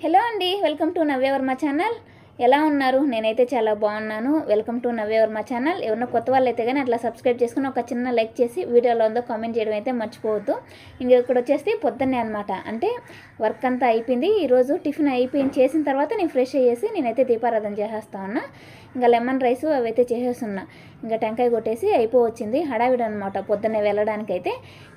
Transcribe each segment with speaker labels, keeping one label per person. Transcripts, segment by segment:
Speaker 1: Hello అండి welcome to Navya Varma channel. ఎలా ఉన్నారు? నేనైతే చాలా బాగున్నాను. Welcome to Navya Varma channel. ఎవరన్నా కొత్త వాళ్ళు అయితే కానీ అట్లా సబ్స్క్రైబ్ చేసుకుని ఒక చిన్న లైక్ చేసి వీడియోలో ఉందో కామెంట్ చేయడం అయితే మర్చిపోవద్దు. ఇంకా ఇక్కడ వచ్చేసి పొద్దున్నే అనమాట అంటే వర్క్ అంతా అయిపోయింది. ఈరోజు టిఫిన్ అయిపోయింది చేసిన తర్వాత నేను ఫ్రెష్ అయ్యేసి నేనైతే దీపారాధన చేసేస్తా ఉన్నా. ఇంకా లెమన్ రైస్ అవైతే చేసేస్తున్నా. ఇంకా టెంకాయ కొట్టేసి అయిపోవచ్చింది. హడావిడి అనమాట పొద్దున్నే వెళ్ళడానికైతే.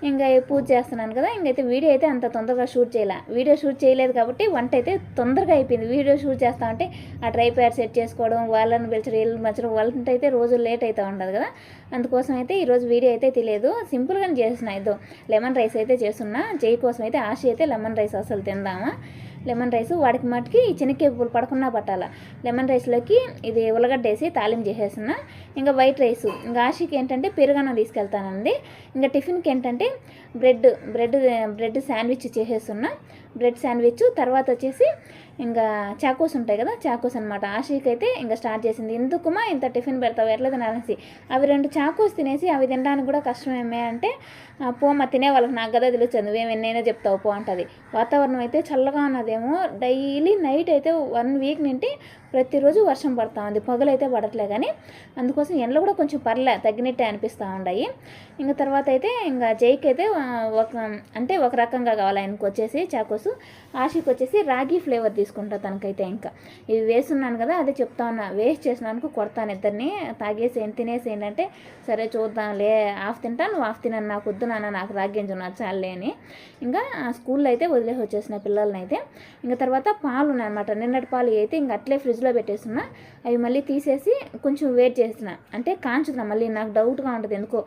Speaker 1: ఇంకా పూజ చేస్తున్నాను కదా ఇంకైతే వీడియో అయితే అంత తొందరగా షూట్ చేయలే. వీడియో షూట్ చేయలేదు కాబట్టి వంట అయితే తొందరగా అయిపోయింది. వీడియో షూట్ చేస్తా ఉంటే ఆ ట్రై ప్యాడ్ సెట్ చేసుకోవడం వాళ్ళని పిలిచడం వీళ్ళని పిలిచడం వాళ్ళంటే అయితే రోజు లేట్ అవుతూ ఉండదు కదా. అందుకోసం అయితే ఈరోజు వీడియో అయితే తెలియదు. సింపుల్గానే చేసిన ఇదో. లెమన్ రైస్ అయితే చేస్తున్నా. చేయి కోసం అయితే ఆశ అయితే లెమన్ రైస్ అసలు తిందామా. లెమన్ రైస్ వాడికి మటుకి ఈ చెనక్కాయ పువ్వులు పడకుండా పట్టాల. లెమన్ రైస్లోకి ఇది ఉల్లగడ్డ వేసి తాలింపు చేసేస్తున్నా. ఇంకా వైట్ రైస్ ఇంకా ఆశకి ఏంటంటే పెరుగన్నం తీసుకెళ్తానండి ఇంకా టిఫిన్కి ఏంటంటే బ్రెడ్ బ్రెడ్ బ్రెడ్ శాండ్విచ్ చేసేస్తున్నా. బ్రెడ్ శాండ్విచ్ తర్వాత వచ్చేసి ఇంకా చాకోస్ ఉంటాయి కదా చాకోస్ అనమాట ఆశీకి అయితే ఇంకా స్టార్ట్ చేసింది. ఎందుకుమా ఇంత టిఫిన్ పెడతావు? ఎట్లా తినాలనేసి. అవి రెండు చాకోస్ తినేసి అవి తినడానికి కూడా కష్టమేమే అంటే పోమా తినే వాళ్ళకి నాకు కదా తెలుస్తుంది నువ్వేమి ఎన్నైనా చెప్తావు పో అంటది. వాతావరణం అయితే చల్లగా ఉన్నది. ఉన్నదేమో డైలీ నైట్ అయితే వన్ వీక్ నుండి ప్రతిరోజు వర్షం పడతా ఉంది. పొగలైతే పడట్లే కానీ అందుకోసం ఎండలు కూడా కొంచెం పర్లే తగ్గినట్టే అనిపిస్తూ ఉన్నాయి ఇంకా తర్వాత అయితే ఇంకా జైకి అయితే ఒక అంటే ఒక రకంగా కావాలి ఆయనకు వచ్చేసి చాకోసు. ఆశకి వచ్చేసి రాగి ఫ్లేవర్ తీసుకుంటా తనకైతే ఇంకా. ఇవి వేస్తున్నాను కదా అదే చెప్తా ఉన్నా. వేస్ట్ చేసినాను కొడతాను ఇద్దరిని. తాగేసేయండి తినేసేయండి అంటే సరే చూద్దాంలే హాఫ్ తింటా నువ్వు హాఫ్ తినను నాకు వద్దు నాన్న నాకు రాగ్యంజు నచ్చాలే అని. ఇంకా ఆ స్కూల్లో అయితే వదిలేసి వచ్చేసిన పిల్లల్ని అయితే ఇంకా తర్వాత పాలు ఉన్నాయన్నమాట. నిన్నటి పాలు అయితే ఇంకా అట్లే ఫ్రిడ్జ్ ఫ్రిడ్జ్లో పెట్టేస్తున్నా. అవి మళ్ళీ తీసేసి కొంచెం వేట్ చేసిన అంటే కాంచుతున్నా. మళ్ళీ నాకు డౌట్గా ఉంటుంది ఎందుకో.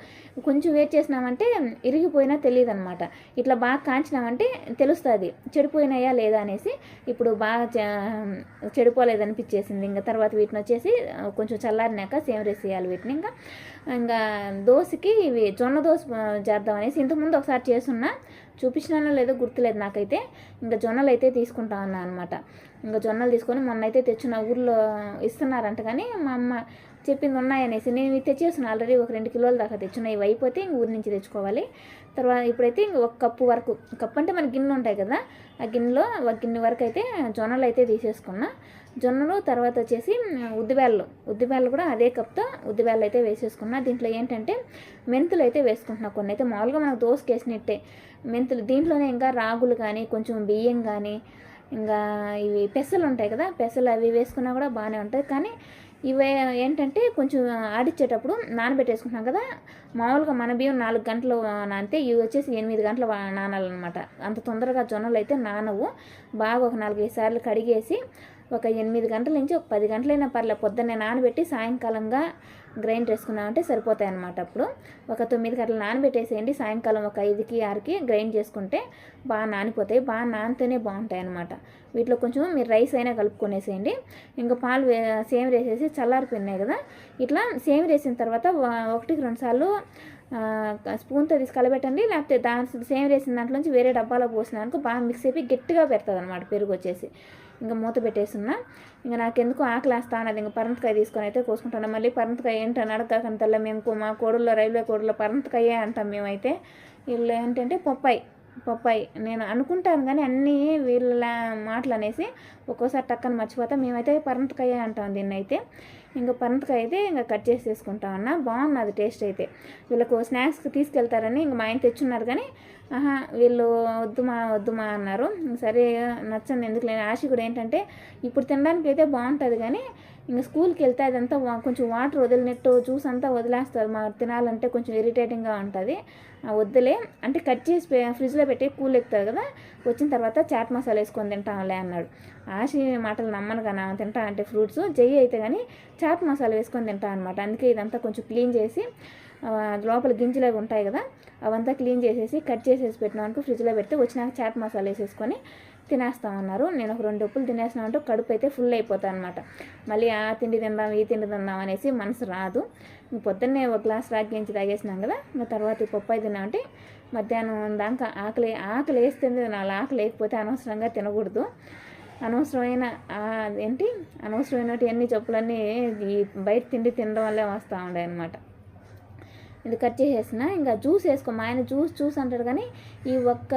Speaker 1: కొంచెం వేట్ చేసినామంటే ఇరిగిపోయినా తెలియదు అనమాట ఇట్లా బాగా కాంచినామంటే తెలుస్తుంది. చెడిపోయినాయా లేదా అనేసి ఇప్పుడు బాగా చెడిపోలేదనిపించేసింది చెడిపోలేదు అనిపించేసింది. ఇంకా తర్వాత వీటిని వచ్చేసి కొంచెం చల్లారినాక సేమ్ రేస్ చేయాలి వీటిని. ఇంకా ఇంకా దోశకి ఇవి జొన్న దోశ చేద్దాం అనేసి ఇంతకుముందు ఒకసారి చేస్తున్నా. చూపించినానో లేదో గుర్తులేదు నాకైతే. ఇంకా జొన్నలు అయితే తీసుకుంటా ఉన్నా అనమాట ఇంకా జొన్నలు తీసుకొని మొన్న అయితే తెచ్చిన ఊర్లో ఇస్తున్నారంట కానీ మా అమ్మ చెప్పింది ఉన్నాయనేసి నేను తెచ్చేసిన ఆల్రెడీ ఒక రెండు కిలోల దాకా తెచ్చిన ఇవి అయిపోతే ఇంక ఊరి నుంచి తెచ్చుకోవాలి. తర్వాత ఇప్పుడైతే ఇంక ఒక కప్పు వరకు కప్పు అంటే మన గిన్నె ఉంటాయి కదా ఆ గిన్నెలో ఒక గిన్నె వరకు అయితే జొన్నలు అయితే తీసేసుకున్నా. జొన్నలు తర్వాత వచ్చేసి ఉద్దిబేళ్ళు ఉద్దిబేళ్ళు కూడా అదే కప్తో ఉద్దిబేళ్ళు అయితే వేసేసుకున్నా. దీంట్లో ఏంటంటే మెంతులు అయితే వేసుకుంటున్నా కొన్ని అయితే. మామూలుగా మనకు దోసుకేసినట్టే. వేసినట్టే మెంతులు దీంట్లోనే ఇంకా రాగులు కానీ కొంచెం బియ్యం కానీ ఇంకా ఇవి పెసలు ఉంటాయి కదా పెసలు అవి వేసుకున్నా కూడా బాగానే ఉంటాయి కానీ ఇవి ఏంటంటే కొంచెం ఆడిచ్చేటప్పుడు నానబెట్టేసుకుంటున్నాం కదా మామూలుగా మన బియ్యం నాలుగు గంటలు నానితే ఇవి వచ్చేసి ఎనిమిది గంటలు నానాలన్నమాట. అంత తొందరగా జొన్నలు అయితే నానవు. బాగా ఒక నాలుగైదు సార్లు కడిగేసి ఒక ఎనిమిది గంటల నుంచి ఒక పది గంటలైనా పర్లే పొద్దున్నే నానబెట్టి సాయంకాలంగా గ్రైండ్ చేసుకున్నామంటే సరిపోతాయి అన్నమాట అప్పుడు. ఒక తొమ్మిది అట్లా నానబెట్టేసేయండి. సాయంకాలం ఒక ఐదుకి ఆరుకి గ్రైండ్ చేసుకుంటే బాగా నానిపోతాయి. బాగా నానితేనే బాగుంటాయి అన్నమాట. వీటిలో కొంచెం మీరు రైస్ అయినా కలుపుకొనేసేయండి. ఇంకా పాలు సేమ్ వేసేసి చల్లారిపోయినాయి కదా. ఇట్లా సేమ్ వేసిన తర్వాత ఒకటికి రెండు సార్లు స్పూన్తో తీసి కలబెట్టండి. లేకపోతే దాని సేమ్ వేసిన దాంట్లోంచి వేరే డబ్బాలో పోసినానికి బాగా మిక్స్ అయిపోయి గట్టిగా పెడుతుంది అనమాట పెరుగు వచ్చేసి. ఇంకా మూత పెట్టేస్తున్నా. ఇంకా నాకెందుకు ఆకలి వేస్తా అన్నది. ఇంకా పరంతకాయ తీసుకొని అయితే కోసుకుంటాను మళ్ళీ పరంతకాయ ఏంటని అడగకంతల్లా మేము మా కోడల్లో రైల్వే కోడల్లో పరంతకాయే అంటాం మేమైతే. వీళ్ళు ఏంటంటే పప్పాయి పప్పాయి. నేను అనుకుంటాను కానీ అన్నీ వీళ్ళ మాటలు అనేసి ఒక్కోసారి టక్కని మర్చిపోతా. మేమైతే పరంతకాయ అంటాం దీన్ని అయితే ఇంకా పనతకాయ అయితే ఇంకా కట్ చేసి తీసుకుంటా ఉన్నా బాగున్నది టేస్ట్ అయితే. వీళ్ళకు స్నాక్స్కి తీసుకెళ్తారని ఇంక మా ఆయన తెచ్చున్నారు కానీ ఆహా వీళ్ళు వద్దు మా వద్దు మా అన్నారు. సరే నచ్చండి ఎందుకు లేని ఆశ కూడా ఏంటంటే ఇప్పుడు తినడానికి అయితే బాగుంటుంది కానీ ఇంకా స్కూల్కి వెళ్తే అదంతా కొంచెం వాటర్ వదిలినట్టు జ్యూస్ అంతా వదిలేస్తారు. మా తినాలంటే కొంచెం ఇరిటేటింగ్గా ఉంటుంది. ఆ వద్దులే. అంటే కట్ చేసి పె- ఫ్రిడ్జ్లో పెట్టి కూల్ ఎక్కుతుంది కదా. వచ్చిన తర్వాత చాట్ మసాలా వేసుకొని తింటాంలే అన్నాడు. ఆశ మాటలు నమ్మను కానీ ఆమె తింటా అంటే ఫ్రూట్స్. జై అయితే కానీ చాట్ మసాలా వేసుకొని తింటా అనమాట అందుకే ఇదంతా కొంచెం క్లీన్ చేసి లోపల గింజలు అవి ఉంటాయి కదా అవంతా క్లీన్ చేసేసి కట్ చేసేసి పెట్టినాక ఫ్రిడ్జ్లో పెడితే వచ్చినాక చాట్ మసాలా వేసేసుకొని తినేస్తామన్నారు నేను ఒక రెండు ఉప్పులు తినేస్తామంటే కడుపు అయితే ఫుల్ అయిపోతాను అనమాట మళ్ళీ ఆ తిండి తిందాం ఈ తిండి తిందాం అనేసి మనసు రాదు. పొద్దున్నే ఒక గ్లాస్ రాగించి తాగేసినాం కదా ఇంకా తర్వాత పప్పు పప్పాయి తిన్నామంటే మధ్యాహ్నం దాకా ఆకలి ఆకలి వేస్తుంది తినాలి. ఆకలి లేకపోతే అనవసరంగా తినకూడదు. అనవసరమైన ఏంటి అనవసరమైనటువంటి అన్ని చెప్పులన్నీ ఈ బయట తిండి తినడం వల్లే వస్తూ ఉండే అనమాట ఇది కట్ చేసేసిన ఇంకా జ్యూస్ వేసుకో. మా ఆయన జ్యూస్ జ్యూస్ అంటాడు కానీ ఈ ఒక్క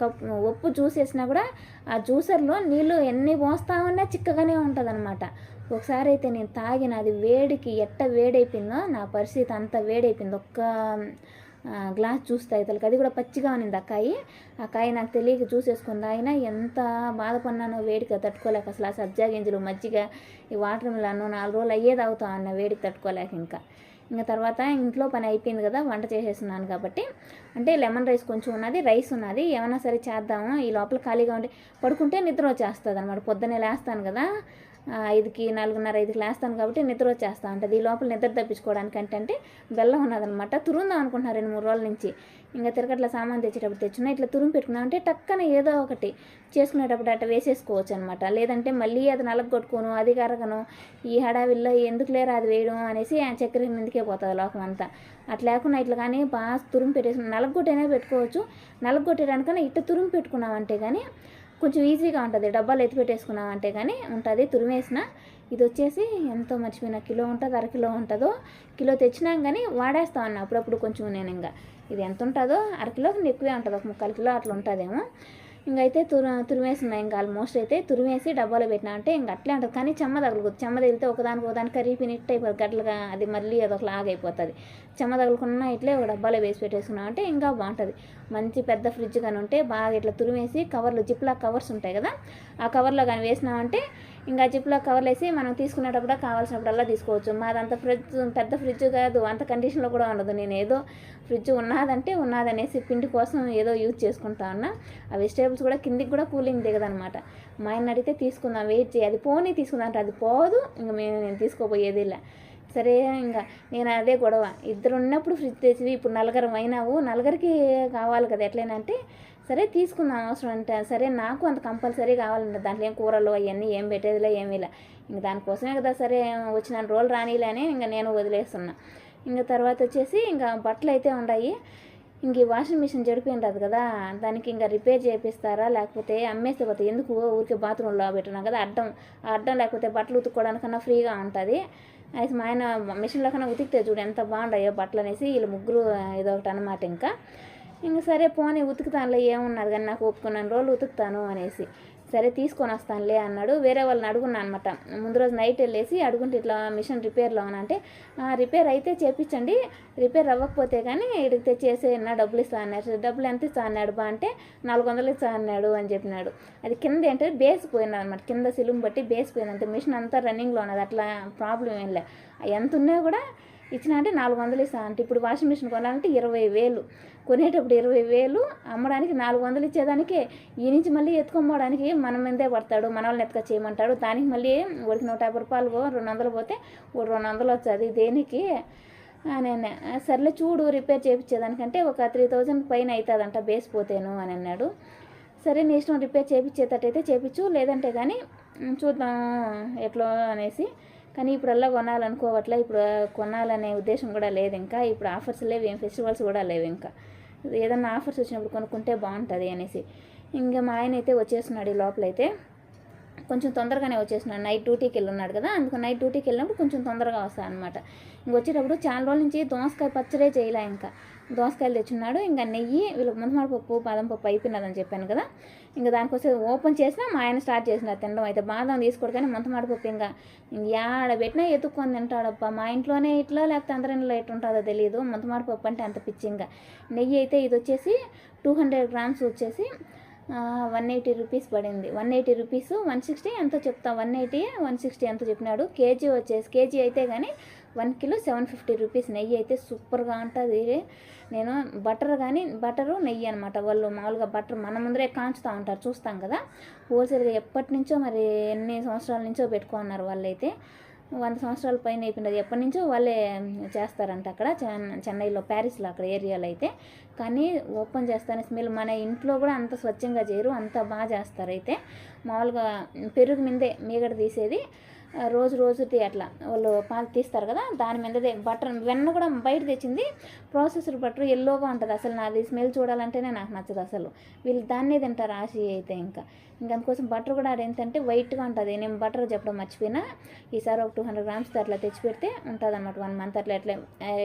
Speaker 1: కప్ ఉప్పు జ్యూస్ వేసినా కూడా ఆ జ్యూసర్లో నీళ్ళు ఎన్ని పోస్తా ఉన్నా చిక్కగానే ఉంటుంది అనమాట ఒకసారి అయితే నేను తాగిన అది వేడికి ఎట్ట వేడైపోయిందో నా పరిస్థితి అంత వేడైపోయింది. ఒక్క గ్లాస్ జ్యూస్ తాగితలకి. అది కూడా పచ్చిగా ఉన్నింది ఆ కాయి. ఆ కాయ నాకు తెలియక జ్యూస్ వేసుకుని తాగినా ఎంత బాధపడినానో వేడికి తట్టుకోలేక అసలు ఆ సబ్జా గింజలు మజ్జిగ ఈ వాటర్ మిలాను నాలుగు రోజులు అయ్యే తాగుతా అన్న వేడికి తట్టుకోలేక ఇంకా. ఇంకా తర్వాత ఇంట్లో పని అయిపోయింది కదా వంట చేసేస్తున్నాను కాబట్టి. అంటే లెమన్ రైస్ కొంచెం ఉన్నది రైస్ ఉన్నది. ఏమైనా సరే చేద్దాము. ఈ లోపల ఖాళీగా ఉండి పడుకుంటే నిద్ర వచ్చేస్తుంది అనమాట పొద్దున్నే లేస్తాను కదా. ఐదుకి నాలుగున్నర ఐదుకి లేస్తాను కాబట్టి నిద్ర వచ్చేస్తా ఉంటుంది. ఈ లోపల నిద్ర తప్పించుకోవడానికి అంటే బెల్లం ఉన్నదనమాట తురుందాం అనుకుంటున్నా రెండు మూడు రోజుల నుంచి. ఇంకా తిరగట్ల సామాన్ తెచ్చేటప్పుడు తెచ్చున్నా ఇట్లా తురుము పెట్టుకున్నా అంటే టక్కన ఏదో ఒకటి చేసుకునేటప్పుడు అట్లా వేసేసుకోవచ్చు అనమాట లేదంటే మళ్ళీ అది నలగొట్టుకోను అది కరగను ఈ హడావిల్లో ఎందుకు లేరా అది వేయడం అనేసి ఆ చక్కెర మీదకే పోతుంది లోకం అంతా. అట్లా లేకుండా ఇట్లా కానీ బాగా తురుము పెట్టేసి నలగొట్టైనా పెట్టుకోవచ్చు. నలగొట్టేదానికన్నా ఇట్ట తురుము పెట్టుకున్నామంటే కానీ కొంచెం ఈజీగా ఉంటుంది. డబ్బాలు ఎత్తి పెట్టేసుకున్నామంటే కానీ ఉంటుంది. తురిమేసిన ఇది వచ్చేసి ఎంతో మర్చిపోయిన కిలో ఉంటుంది అర కిలో ఉంటుందో కిలో తెచ్చినాం కానీ వాడేస్తా ఉన్నా. అప్పుడప్పుడు కొంచెం నేను ఇంకా ఇది ఎంత ఉంటుందో అరకిలో ఎక్కువే ఉంటుంది. ఒక ముక్కాలు కిలో అట్లా ఉంటుందేమో. ఇంకైతే తురు తురిమేసిన ఇంకా ఆల్మోస్ట్ అయితే. తురిమేసి డబ్బాలో పెట్టినా అంటే ఇంక అట్లే ఉంటుంది కానీ చెమ్మ తగులుకోదు. చెమ్మ తగిలితే ఒకదానికి ఒకదానికి కరిగిపోయినట్టు అయిపోతుంది గట్లగా అది మళ్ళీ అదొక లాగైపోతుంది అయిపోతుంది. చెమ్మ తగులుకున్నా ఇట్లే ఒక డబ్బాలో వేసి పెట్టేసుకున్నా అంటే ఇంకా బాగుంటుంది. మంచి పెద్ద ఫ్రిడ్జ్ కానీ ఉంటే బాగా ఇట్లా తురిమేసి కవర్లు జిప్లా కవర్స్ ఉంటాయి కదా? ఆ కవర్లో కానీ వేసినామంటే ఇంకా జిప్లో కవర్లు వేసి మనం తీసుకునేటప్పుడు కావాల్సినప్పుడల్లా తీసుకోవచ్చు. మాదంత ఫ్రిడ్జ్ పెద్ద ఫ్రిడ్జ్ కాదు. అంత కండిషన్లో కూడా ఉండదు. నేను ఏదో ఫ్రిడ్జ్ ఉన్నదంటే ఉన్నదనేసి పిండి కోసం ఏదో యూజ్ చేసుకుంటా ఉన్నా. ఆ వెజిటేబుల్స్ కూడా కిందికి కూడా కూలింగ్ దిగదనమాట. మా ఆయన అడిగితే తీసుకుందాం వెయిట్ చేయి. అది పోనీ తీసుకుందాం అంటే అది పోదు. ఇంకా మేము నేను తీసుకోపోయేది ఇలా. సరే ఇంకా నేను అదే గొడవ. ఇద్దరు ఉన్నప్పుడు ఫ్రిడ్జ్ తెచ్చి ఇప్పుడు నలుగురం అయినావు. నలుగురికి కావాలి కదా ఎట్లయినా అంటే సరే తీసుకుందాం అవసరం అంటే. సరే నాకు అంత కంపల్సరీ కావాలంటే. దాంట్లో ఏం కూరలు అవన్నీ ఏం పెట్టేదిలే ఏమీ లే ఇంక దానికోసమే కదా సరే వచ్చిన రోజులు రానిలే అని ఇంకా నేను వదిలేస్తున్నా. ఇంకా తర్వాత వచ్చేసి ఇంకా బట్టలు అయితే ఉన్నాయి ఇంక ఈ వాషింగ్ మిషన్ చెడిపోయింది కదా. దానికి ఇంకా రిపేర్ చేపిస్తారా? లేకపోతే అమ్మేస్తే పోతే ఎందుకు ఊరికే బాత్రూంలో పెట్టినాం కదా? అడ్డం అడ్డం లేకపోతే బట్టలు ఉతుక్కోవడానికన్నా ఫ్రీగా ఉంటుంది. అయితే మా ఆయన మిషన్లో కన్నా ఉతికితే చూడు ఎంత బాగుంటాయో బట్టలు అనేసి వీళ్ళు ముగ్గురు ఇదొకటి అనమాట ఇంకా. ఇంకా సరే పోనీ ఉతుకుతానులే ఏమున్నది కానీ నాకు ఒప్పుకున్నాను రోజులు ఉతుకుతాను అనేసి. సరే తీసుకొని వస్తానులే అన్నాడు. వేరే వాళ్ళని అడుగున్నా అనమాట ముందు రోజు నైట్ వెళ్ళేసి అడుగుంటే ఇట్లా మిషన్ రిపేర్లో అంటే "ఆ, రిపేర్ అయితే చేపించండి రిపేర్ అవ్వకపోతే కానీ ఇడిగితే చేసే నా డబ్బులు ఇస్తా అన్నాడు. డబ్బులు ఎంత ఇస్తా అన్నాడు. బా అంటే నాలుగు వందలు ఇస్తా అన్నాడు అని చెప్పినాడు. అది కింద ఏంటంటే బేస్ పోయింది అనమాట కింద సిలుం బట్టి బేస్ పోయింది. అంతే మిషన్ అంతా రన్నింగ్లో ఉన్నది. అట్లా ప్రాబ్లం ఏం లే. ఎంత ఉన్నా కూడా ఇచ్చిన అంటే నాలుగు వందలు ఇస్తాను అంటే ఇప్పుడు వాషింగ్ మిషన్ కొనాలంటే ఇరవై వేలు. కొనేటప్పుడు ఇరవై వేలు అమ్మడానికి నాలుగు వందలు ఇచ్చేదానికే. ఈ నుంచి మళ్ళీ ఎత్తుకోమడానికి మన మీదే పడతాడు మన వాళ్ళని ఎత్తుక చేయమంటాడు. దానికి మళ్ళీ ఒకటి నూట యాభై రూపాయలు రెండు వందలు పోతే ఒక రెండు వందలు వచ్చేది దేనికి? అని అన్నా సర్లే చూడు రిపేర్ చేయించేదానికంటే ఒక త్రీ థౌజండ్ పైన అవుతుందంట బేస్ పోతేను అని అన్నాడు. సరే నీ ఇష్టం రిపేర్ చేయించేటట్టయితే చేయించు లేదంటే కానీ చూద్దాం ఎట్లా అనేసి. కానీ ఇప్పుడల్లా కొనాలనుకోవట్లే ఇప్పుడు కొనాలనే ఉద్దేశం కూడా లేదు ఇంకా. ఇప్పుడు ఆఫర్స్ లేవు ఏం ఫెస్టివల్స్ కూడా లేవు ఇంకా. ఏదన్నా ఆఫర్స్ వచ్చినప్పుడు కొనుక్కుంటే బాగుంటుంది అనేసి. ఇంకా మా ఆయన అయితే వచ్చేస్తున్నాడు ఈ లోపలైతే. కొంచెం తొందరగానే వచ్చేసినాడు నైట్ డ్యూటీకి వెళ్ళి ఉన్నాడు కదా అందుకు నైట్ డ్యూటీకి వెళ్ళినప్పుడు కొంచెం తొందరగా వస్తాను అనమాట ఇంక వచ్చేటప్పుడు చాలా రోజుల నుంచి దోసకాయ పచ్చడే చేయలే ఇంకా. దోసకాయలు తెచ్చున్నాడు. ఇంకా నెయ్యి వీళ్ళకి ముందుమాడ పప్పు బాదం పప్పు అయిపోయినదని చెప్పాను కదా. ఇంకా దానికోసం ఓపెన్ చేసినా మా ఆయన స్టార్ట్ చేసినాడు తినడం అయితే. బాదం తీసుకోడు కానీ ముంతమాడ పప్పు ఇంకా ఇంక యాడ పెట్టినా ఎత్తుక్కొని తింటాడప్ప మా ఇంట్లోనే ఇట్లా లేకపోతే అందరి ఇంట్లో ఉంటుందో తెలియదు ముంతమాడ పప్పు అంటే అంత పిచ్చి ఇంకా. నెయ్యి అయితే ఇది వచ్చేసి టూ హండ్రెడ్ గ్రామ్స్ వచ్చేసి వన్ ఎయిటీ రూపీస్ పడింది. One eighty rupees one sixty ఎంతో చెప్తా. వన్ ఎయిటీ వన్ సిక్స్టీ ఎంతో చెప్పినాడు. కేజీ వచ్చేసి కేజీ అయితే కానీ one kilo seven fifty rupees నెయ్యి అయితే సూపర్గా ఉంటుంది. నేను బటర్ కానీ బటరు నెయ్యి అనమాట వాళ్ళు మామూలుగా బటర్ మన ముందరే కాంచుతూ ఉంటారు చూస్తాం కదా. హోల్సేల్గా ఎప్పటి నుంచో మరి ఎన్ని సంవత్సరాల నుంచో పెట్టుకున్నారు వాళ్ళైతే. వంద సంవత్సరాల పైన అయిపోయినది ఎప్పటి నుంచో వాళ్ళే చేస్తారంట అక్కడ చెన్నైలో ప్యారిస్లో అక్కడ ఏరియాలో అయితే. కానీ ఓపెన్ చేస్తానే స్మెల్. మన ఇంట్లో కూడా అంత స్వచ్ఛంగా చేయరు అంత బాగా చేస్తారు అయితే. మామూలుగా పెరుగు మీదే మీగడ తీసేది. రోజు రోజుది అట్లా వాళ్ళు పాలు తీస్తారు కదా దాని మీదదే బటర్ వెన్న కూడా బయట తెచ్చింది. ప్రాసెసర్ బటర్ ఎల్లోగా ఉంటుంది అసలు నాది. స్మెల్ చూడాలంటేనే నాకు నచ్చదు అసలు. వీళ్ళు దాన్నే తింటారు ఆశ అయితే ఇంకా. ఇంకా అందుకోసం బటర్ కూడా అది ఏంటంటే వైట్గా ఉంటుంది. నేను బటర్ చెప్పడం మర్చిపోయినా. ఈసారి ఒక టూ హండ్రెడ్ గ్రామ్స్ అట్లా తెచ్చి పెడితే ఉంటుంది అనమాట వన్ మంత్ అట్లా. అట్లా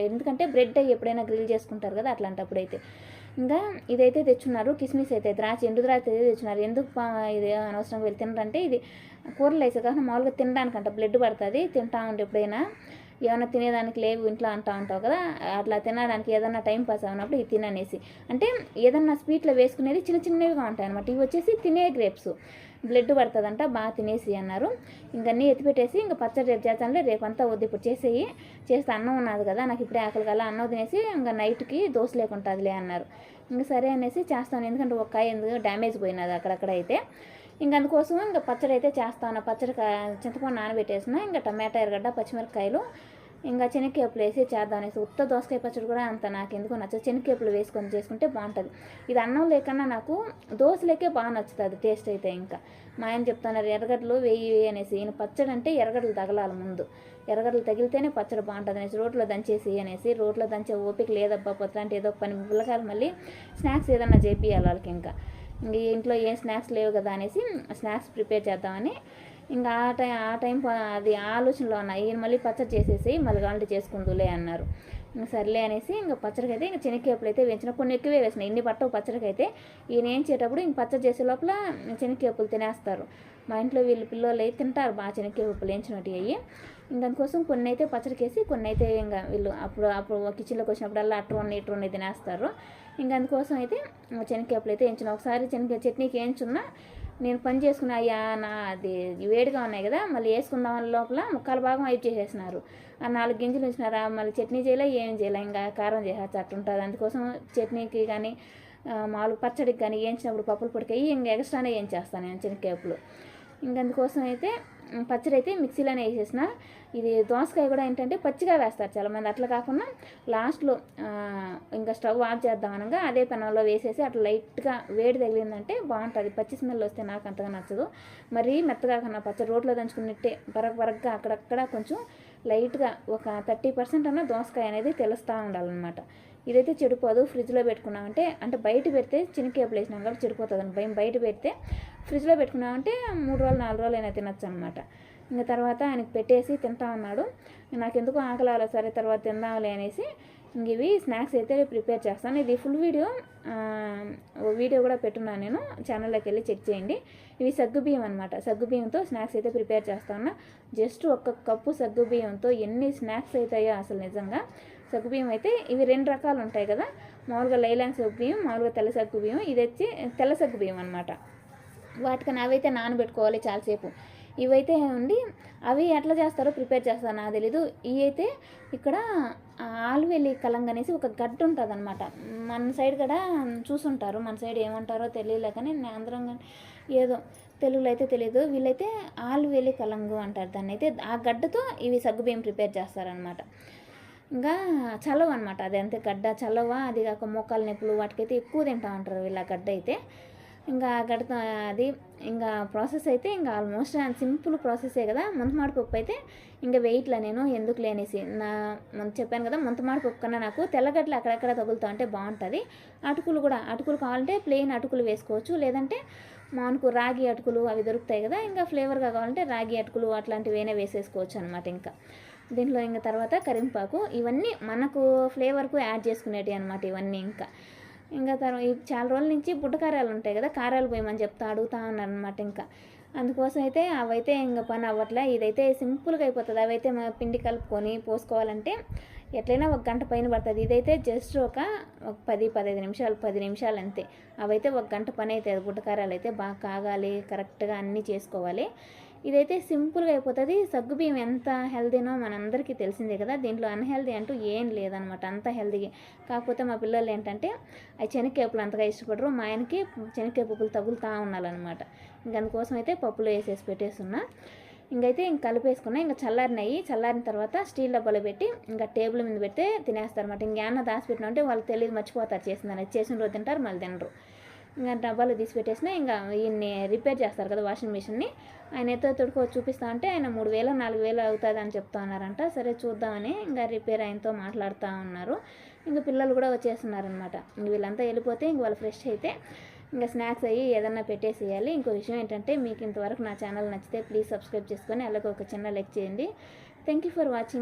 Speaker 1: ఎందుకంటే బ్రెడ్ అయ్యి ఎప్పుడైనా గ్రిల్ చేసుకుంటారు కదా అట్లాంటప్పుడు అయితే. ఇంకా ఇదైతే తెచ్చున్నారు కిస్మిస్ అయితే ద్రాక్ష ఎండు ద్రాక్ష అయితే తెచ్చున్నారు. ఎందుకు పా- ఇది అనవసరంగా వెళ్ళి తినరంటే ఇది కూరలు వేసే కాకుండా మామూలుగా తినడానికంట బ్లడ్ పడుతుంది తింటా ఉండి ఎప్పుడైనా. ఏమైనా తినేదానికి లేవు ఇంట్లో అంటా ఉంటావు కదా అట్లా తినడానికి ఏదన్నా టైం పాస్ అవునప్పుడు ఇది తిననేసి. అంటే ఏదన్నా స్వీట్లో వేసుకునేది చిన్న చిన్నవిగా ఉంటాయి అనమాట ఇవి వచ్చేసి తినే గ్రేప్స్. బ్లడ్ పడుతుందంట బాగా తినేసి అన్నారు. ఇంక అన్నీ ఎత్తిపెట్టేసి ఇంకా పచ్చడి రేపు చేస్తానులే రేపంతా వద్దు ఇప్పుడు చేసేయి. చేస్తే అన్నం ఉన్నది కదా నాకు ఇప్పుడే ఆకలి కల్లా అన్నం తినేసి ఇంకా నైట్కి దోశ లేకుంటుందిలే అన్నారు. ఇంకా సరే అనేసి చేస్తాను ఎందుకంటే ఒక కాయ ఎందుకు డ్యామేజ్ పోయినది అక్కడక్కడ అయితే ఇంకా అందుకోసం ఇంకా పచ్చడి అయితే చేస్తాను. పచ్చడి చింతపండు నానబెట్టేసిన. ఇంకా టమాటా ఎరగడ్డ పచ్చిమిరపకాయలు ఇంకా శనగకేపులు వేసి చేద్దాం అనేసి. ఉత్త దోసకాయ పచ్చడి కూడా అంత నాకు ఎందుకో నచ్చదు. శనగకేపులు వేసుకొని చేసుకుంటే బాగుంటుంది. ఇది అన్నం లేకన్నా నాకు దోశలేకే బాగా నచ్చుతుంది టేస్ట్ అయితే ఇంకా. మా ఆయన చెప్తున్నారు ఎర్రగడ్డలు వేయి వేయి అనేసి. ఈయన పచ్చడి అంటే ఎర్రగడ్డలు తగలాలి ముందు. ఎర్రగడ్డలు తగిలితేనే పచ్చడి బాగుంటుంది అనేసి రోట్లో దంచేసి అనేసి. రోట్లో దంచే ఓపిక లేదబ్బా పొత్తలాంటి ఏదో పని. పిల్లకాయలు మళ్ళీ స్నాక్స్ ఏదన్నా చేపియాలి వాళ్ళకి ఇంకా. ఇంట్లో ఏం స్నాక్స్ లేవు కదా అనేసి స్నాక్స్ ప్రిపేర్ చేద్దామని ఇంకా ఆ టైం ఆ టైం ప- అది ఆలోచనలో ఉన్నాయి ఈయన మళ్ళీ పచ్చడి చేసేసి మళ్ళీ కావాలంటే చేసుకుందులే అన్నారు. ఇంకా సర్లే అనేసి ఇంకా పచ్చడికి అయితే ఇంకా శనగకేపులు అయితే వేయించిన కొన్ని ఎక్కువే వేసిన ఇన్ని పట్టవు పచ్చడికి అయితే ఈయన ఏం చేసేటప్పుడు ఇంక పచ్చడి చేసే లోపల శనగకేపులు తినేస్తారు. మా ఇంట్లో వీళ్ళు పిల్లలు అయితే తింటారు బాగా శనగకేపులు వేయించినట్టు అయ్యి. దానికోసం కొన్ని అయితే పచ్చడికేసి కొన్ని అయితే ఇంకా వీళ్ళు అప్పుడు అప్పుడు కిచెన్లోకి వచ్చినప్పుడల్లా అటు ఉన్నాయి తినేస్తారు. ఇంకా అందుకోసం అయితే శనగకేపులు అయితే వేయించిన ఒకసారి శనగ చట్నీకి వేయించున్నా నేను పని చేసుకున్న అయ్యా నా అది వేడిగా ఉన్నాయి కదా మళ్ళీ వేసుకుందాం లోపల ముక్కల భాగం అయిపు చేసేసినారు. ఆ నాలుగు గింజలు ఉంచినారా మళ్ళీ చట్నీ చేయలే ఏం చేయలే ఇంకా కారం చేసేసి అట్టుంటుంది అందుకోసం చట్నీకి కానీ మామూలు పచ్చడికి కానీ వేయించినప్పుడు పప్పులు పొడికాయి ఇంకా ఎక్స్ట్రానే వేయించేస్తాను నేను శనగకేపులు ఇంక అందుకోసం అయితే పచ్చడి అయితే మిక్సీలోనే వేసేసిన. ఇది దోసకాయ కూడా ఏంటంటే పచ్చిగా వేస్తారు చాలామంది. అట్లా కాకుండా లాస్ట్లో ఇంకా స్టవ్ ఆఫ్ చేద్దాం అనగా అదే పెనంలో వేసేసి అట్లా లైట్గా వేడి తగిలిందంటే బాగుంటుంది. పచ్చి స్మెల్ వస్తే నాకు అంతగా నచ్చదు. మరీ మెత్తగా కన్నా పచ్చడి రోట్లో దంచుకున్నట్టే బరగ బరగ్గా అక్కడక్కడ కొంచెం లైట్గా ఒక థర్టీ పర్సెంట్ అన్న దోసకాయ అనేది తెలుస్తూ ఉండాలన్నమాట. ఇదైతే చెడిపోదు ఫ్రిడ్జ్లో పెట్టుకున్నామంటే అంటే బయట పెడితే చిన్నకేపులు వేసినాం కాబట్టి చెడిపోతుంది అని భయం బయట పెడితే ఫ్రిడ్జ్లో పెట్టుకున్నామంటే మూడు రోజులు నాలుగు రోజులు అయినా తినచ్చు అనమాట ఇంకా తర్వాత ఆయనకి పెట్టేసి తింటా ఉన్నాడు. నాకు ఆకలి సరే తర్వాత తిందాంలే అనేసి ఇంక ఇవి స్నాక్స్ అయితే ప్రిపేర్ చేస్తాను. ఇది ఫుల్ వీడియో వీడియో కూడా పెట్టున్నాను నేను. ఛానల్లోకి వెళ్ళి చెక్ చేయండి. ఇవి సగ్గుబియ్యం అనమాట. సగ్గుబియ్యంతో స్నాక్స్ అయితే ప్రిపేర్ చేస్తాను జస్ట్ ఒక్క కప్పు సగ్గుబియ్యంతో ఎన్ని స్నాక్స్ అవుతాయో అసలు నిజంగా. సగ్గుబియ్యం అయితే ఇవి రెండు రకాలు ఉంటాయి కదా. మామూలుగా లైలాంగ్ సగ్గు బియ్యం మామూలుగా తెల్ల సగ్గుబియ్యం. ఇది వచ్చి తెల్ల సగ్గుబియ్యం అనమాట వాటికని అవైతే నానబెట్టుకోవాలి చాలాసేపు ఇవైతే ఉండి అవి ఎట్లా చేస్తారో ప్రిపేర్ చేస్తారో నాకు తెలీదు. ఇవి అయితే ఇక్కడ ఆలువెల్లి కలంగ్ అనేసి ఒక గడ్డ ఉంటుంది అనమాట మన సైడ్ కూడా చూసుంటారు. మన సైడ్ ఏమంటారో తెలియలే కానీ నేను అందరం కానీ ఏదో తెలుగులో అయితే తెలియదు వీళ్ళైతే ఆలువెల్లి కలంగు అంటారు. దాన్ని అయితే ఆ గడ్డతో ఇవి సగ్గుబియ్యం ప్రిపేర్ చేస్తారనమాట ఇంకా చలవ అనమాట అది అంతే గడ్డ చలవ? అది కాక మోకాలు నొప్పులు వాటికైతే ఎక్కువ తింటా ఉంటారు వీళ్ళ గడ్డ అయితే. ఇంకా గడ్డ అది ఇంకా ప్రాసెస్ అయితే ఇంకా ఆల్మోస్ట్ సింపుల్ ప్రాసెసే కదా. ముంతమాడి పప్పు అయితే ఇంకా వెయిట్లా నేను ఎందుకు లేనేసి నా చెప్పాను కదా. ముంతమాడి పప్పు కన్నా నాకు తెల్లగడ్డలు అక్కడక్కడ తగులుతా ఉంటే బాగుంటుంది. అటుకులు కూడా అటుకులు కావాలంటే ప్లెయిన్ అటుకులు వేసుకోవచ్చు. లేదంటే మానుకు రాగి అటుకులు అవి దొరుకుతాయి కదా. ఇంకా ఫ్లేవర్గా కావాలంటే రాగి అటుకులు అట్లాంటివి వేసేసుకోవచ్చు అనమాట ఇంకా. దీంట్లో ఇంకా తర్వాత కరింపాకు ఇవన్నీ మనకు ఫ్లేవర్కు యాడ్ చేసుకునేటివి అనమాట ఇవన్నీ ఇంకా. ఇంకా తర్వాత చాలా రోజుల నుంచి బుడ్డకారాలు ఉంటాయి కదా కారాలు పోయమని చెప్తా అడుగుతా ఉన్నారనమాట ఇంకా. అందుకోసం అయితే అవైతే ఇంకా పని అవ్వట్లే. ఇదైతే సింపుల్గా అయిపోతుంది. అవైతే పిండి కలుపుకొని పోసుకోవాలంటే ఎట్లయినా ఒక గంట పైన పడుతుంది. ఇదైతే జస్ట్ ఒక ఒక పది పదహైదు నిమిషాలు పది నిమిషాలు అంతే. అవైతే ఒక గంట పని అవుతుంది బుడ్డకారాలు అయితే బాగా కాగాలి కరెక్ట్గా అన్నీ చేసుకోవాలి. ఇదైతే సింపుల్గా అయిపోతుంది. సగ్గుబియ్యం ఎంత హెల్దీనో మనందరికీ తెలిసిందే కదా. దీంట్లో అన్హెల్దీ అంటూ ఏం లేదనమాట. అంత హెల్దీ కాకపోతే మా పిల్లలు ఏంటంటే అవి శనగకేపులు అంతగా ఇష్టపడరు. మా ఆయనకి శనక్కాయ పప్పులు తగులుతూ ఉండాలన్నమాట ఇంక అందుకోసం అయితే పప్పులు వేసేసి పెట్టేస్తున్నా. ఇంకైతే ఇంక కలిపేసుకున్నా. ఇంకా చల్లారినాయి. చల్లారిన తర్వాత స్టీల్ డబ్బాలో పెట్టి ఇంకా టేబుల్ మీద పెడితే తినేస్తారు అనమాట ఇంకేమన్నా దాచిపెట్టినా అంటే వాళ్ళు తెలియదు మర్చిపోతారు. చేసిందని. చేసిన రోజు తింటారు మళ్ళీ తినరు. ఇంకా డబ్బాలు తీసి పెట్టేసిన ఇంకా ఈయన్ని రిపేర్ చేస్తారు కదా వాషింగ్ మిషన్ని. ఆయన ఎత్తో తొడుకో చూపిస్తా అంటే ఆయన మూడు వేలు నాలుగు వేలు అవుతుంది అని చెప్తా ఉన్నారంట. సరే చూద్దామని ఇంకా రిపేర్ ఆయనతో మాట్లాడుతూ ఉన్నారు. ఇంకా పిల్లలు కూడా వచ్చేస్తున్నారనమాట ఇంక వీళ్ళంతా వెళ్ళిపోతే ఇంక వాళ్ళు ఫ్రెష్ అయితే ఇంకా స్నాక్స్ అయ్యి ఏదన్నా పెట్టేసేయాలి. ఇంకో విషయం ఏంటంటే మీకు ఇంతవరకు నా ఛానల్ నచ్చితే ప్లీజ్ సబ్స్క్రైబ్ చేసుకొని అలాగే ఒక చిన్న లైక్ చేయండి. Thank you for watching.